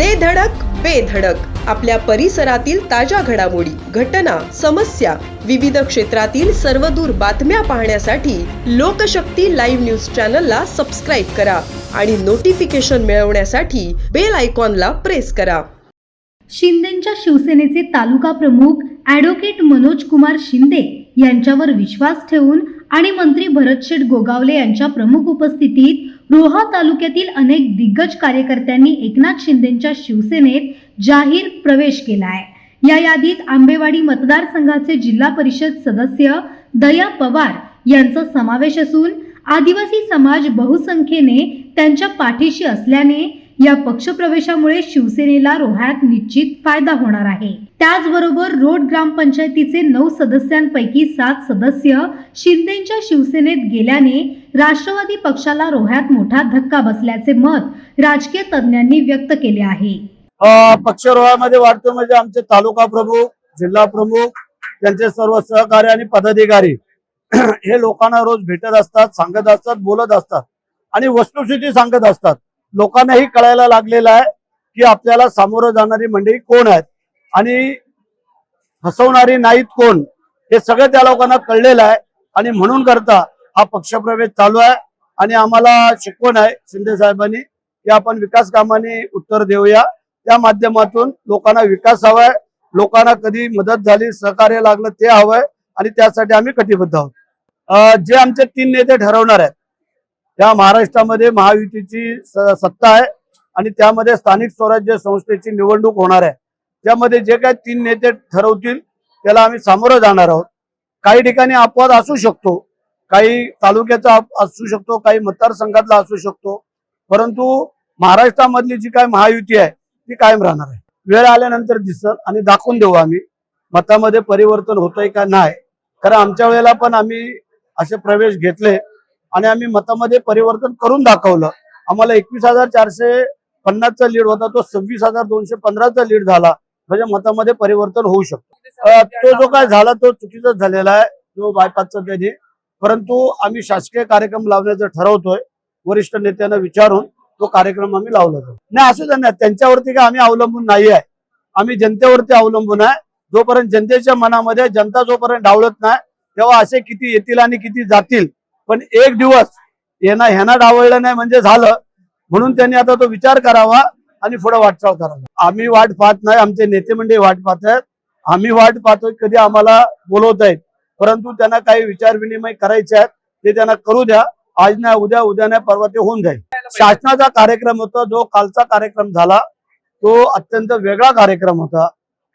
दे धडक बेधडक आपल्या परिसरातील ताज्या घडामोडी घटना समस्या विविध क्षेत्रातील सर्वदूर बातम्या पाहण्यासाठी लोकशक्ती लाईव्ह न्यूज चॅनलला सबस्क्राईब करा आणि नोटिफिकेशन मिळवण्यासाठी बेल आयकॉनला प्रेस करा. शिंदेच्या शिवसेनेचे तालुका प्रमुख ॲडव्होकेट मनोज कुमार शिंदे यांच्यावर विश्वास ठेवून आणि मंत्री भरतशेठ गोगावले यांच्या प्रमुख उपस्थितीत रोहा तालुक्यातील अनेक दिग्गज कार्यकर्त्यांनी एकनाथ शिंदेच्या शिवसेनेत जाहीर प्रवेश केला आहे या यादीत आंबेवाडी मतदारसंघाचे जिल्हा परिषद सदस्य दया पवार यांचा समावेश असून आदिवासी समाज बहुसंख्येने त्यांच्या पाठीशी असल्याने या पक्षप्रवेशामुळे शिवसेनेला रोह्यात निश्चित फायदा होणार आहे. त्याचबरोबर रोड ग्रामपंचायतीचे नऊ सदस्यांपैकी सात सदस्य शिंदेच्या शिवसेनेत गेल्याने राष्ट्रवादी पक्षाला रोह्यात मोठा धक्का बसल्याचे मत राजकीय तज्ज्ञांनी व्यक्त केले आहे. पक्षरोहामध्ये वाढतो म्हणजे आमचे तालुका प्रमुख जिल्हा प्रमुख त्यांचे सर्व सहकारी आणि पदाधिकारी हे लोकांना रोज भेटत असतात सांगत असतात बोलत असतात आणि वस्तुस्थिती सांगत असतात. लोकांनाही कळायला लागलेलं आहे की आपल्याला सामोरं जाणारी मंडळी कोण आहेत? आणि हसवणारे नाहीत कोण हे सगळं त्या लोकांना कळलेलं आहे. आणि म्हणून करता हा पक्षप्रवेश चालू आहे. आणि आम्हाला शिकवण आहे शिंदे साहेबांनी की आपण विकास कामाने उत्तर देऊया. त्या माध्यमातून लोकांना विकास हवाय लोकांना कधी मदत झाली सहकार्य लागलं ते हवंय आणि त्यासाठी आम्ही कटिबद्ध आहोत. जे आमचे तीन नेते ठरवणार आहेत त्या महाराष्ट्रामध्ये महायुतीची स- सत्ता आहे. आणि त्यामध्ये स्थानिक स्वराज्य संस्थेची निवडणूक होणार आहे. त्यामध्ये जे काही तीन नेते ठरवतील त्याला आम्ही सामोरं जाणार आहोत. काही ठिकाणी अपवाद असू शकतो काही तालुक्याचा असू शकतो काही मतदारसंघातला असू शकतो. परंतु महाराष्ट्रामधली जी काय महायुती आहे ती कायम राहणार आहे. वेळ आल्यानंतर दिसल आणि दाखवून देऊ आम्ही मतामध्ये परिवर्तन होतंय का नाही. कारण आमच्या वेळेला पण आम्ही असे प्रवेश घेतले आणि आम्ही मतामध्ये परिवर्तन करून दाखवलं. आम्हाला एकवीस हजार चारशे पन्नासचा लीड होता तो सव्वीस हजार दोनशे पंधराचा लीड झाला. म्हणजे मतामध्ये परिवर्तन होऊ शकतो. तो जो काय झाला तो चुकीचाच झालेला आहे. जो बायपासचा त्याने. परंतु आम्ही शासकीय कार्यक्रम लावण्याचं ठरवतोय. वरिष्ठ नेत्यांना विचारून तो कार्यक्रम आम्ही लावला जातो. नाही असू द्या त्यांच्यावरती काय आम्ही अवलंबून नाही आहे आम्ही जनतेवरती अवलंबून आहे. जोपर्यंत जनतेच्या मनामध्ये जनता जोपर्यंत डावलत नाही तेव्हा असे किती येतील आणि किती जातील. पण एक दिवस यांना ह्यांना डावळलं नाही म्हणजे झालं. म्हणून त्यांनी आता तो विचार करावा. आणि पुढे वाटचाल करायला आम्ही वाट पाहत नाही आमचे नेते मंडळी वाट पाहत आहेत. आम्ही वाट पाहतोय कधी आम्हाला बोलवत आहेत परंतु त्यांना काही विचार विनिमय करायचे आहेत ते त्यांना करू द्या. आज नाही उद्या उद्या नाही परवा ते होऊन जाईल. शासनाचा कार्यक्रम होता जो कालचा कार्यक्रम झाला तो अत्यंत वेगळा कार्यक्रम होता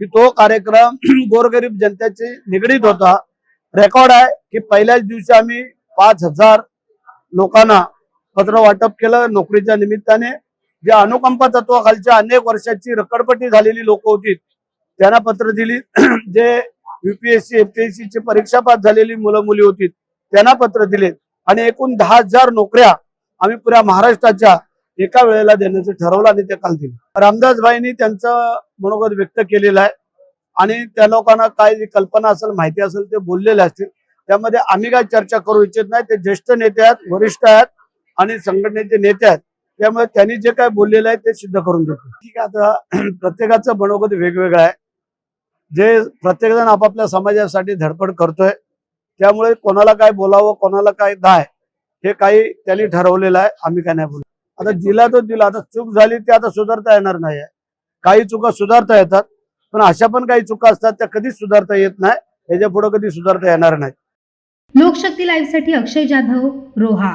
की तो कार्यक्रम गोरगरीब जनतेची निगडीत होता. रेकॉर्ड आहे की पहिल्याच दिवशी आम्ही पाच हजार लोकांना पत्र वाटप केलं नोकरीच्या निमित्ताने. जे अनुकंपा तत्वाखालच्या अनेक वर्षाची रकडपट्टी झालेली लोक होती त्यांना पत्र दिली. जे युपीएससी एपीएससी ची परीक्षा पास झालेली मुलं मुली होती त्यांना पत्र दिले. आणि एकूण दहा हजार नोकऱ्या आम्ही पुऱ्या महाराष्ट्राच्या एका वेळेला देण्याचं ठरवलं आणि ते काल दिलं. रामदासबाईंनी त्यांचं मनोगत व्यक्त केलेलं आहे. आणि त्या लोकांना काय जी कल्पना असेल माहिती असेल ते बोललेले असतील. त्यामध्ये आम्ही काय चर्चा करू इच्छित नाही. ते ज्येष्ठ नेते आहेत वरिष्ठ आहेत आणि संघटनेचे नेते आहेत. त्यामुळे त्यांनी जे काय बोललेलं आहे ते सिद्ध करून देतो. ठीक आहे आता प्रत्येकाचं मनोगत वेगवेगळं आहे. जे प्रत्येकजण आपापल्या समाजासाठी धडपड करतोय त्यामुळे कोणाला काय बोलावं कोणाला काय दाय हे काही त्यांनी ठरवलेलं आहे. आम्ही काय नाही बोलू आता दिला तो दिला आता चूक झाली ती आता सुधारता येणार नाही काही चुका सुधारता येतात पण अशा पण काही चुका असतात त्या कधीच सुधारता येत नाही याच्यापुढे कधी सुधारता येणार नाही. लोकशक्ती लाईव्हसाठी अक्षय जाधव रोहा.